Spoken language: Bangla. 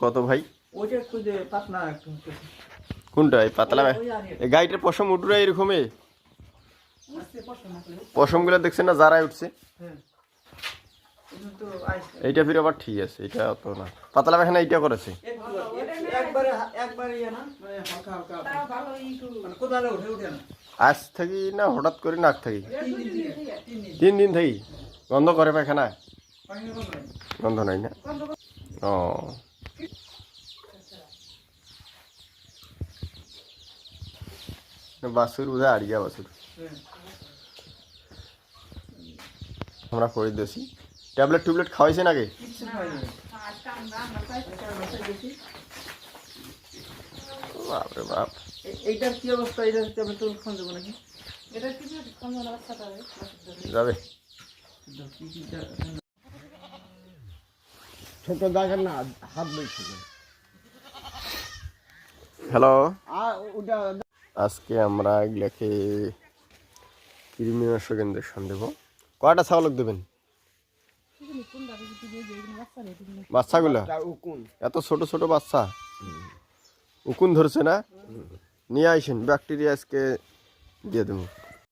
কত ভাই? কোনটা এই পাতলা? গাড়িটার পশম না করলে। পশমগুলো দেখছেন না? যারাই উঠছে। হ্যাঁ। এইটা ফির আবার ঠিক আছে এটা অত না। পাতলা পায়খানা এইটা করেছে? ইয়ে না মানে মানে আজ থাকি না হঠাৎ করে নাক থাকি? তিন দিন দিন। থাকি? গন্ধ করে পায়খানা গন্ধ নাই না? ও। বাসুর উদা আড়িয়া বাসুর হ্যাঁ আমরা করে দিয়েছি। ট্যাবলেট টুবলেট খাওয়াইছেন আগে। বাপরে বাপ। এইটার কি অবস্থা? এটা আমি তো ফোন দেবো নাকি? যাবে। ছোট দেখেন না হাত বইছে হ্যালো। আজকে আমরা এগুলাকে কৃমিনাশক ইঞ্জেকশন দেবো। কয়টা ছাগলক দেবেন? বাচ্চাগুলা? এত ছোট ছোট বাচ্চা? উকুন ধরছে না? নিয়ে আইসেন ব্যাকটেরিয়া আজকে দিয়ে দেবো।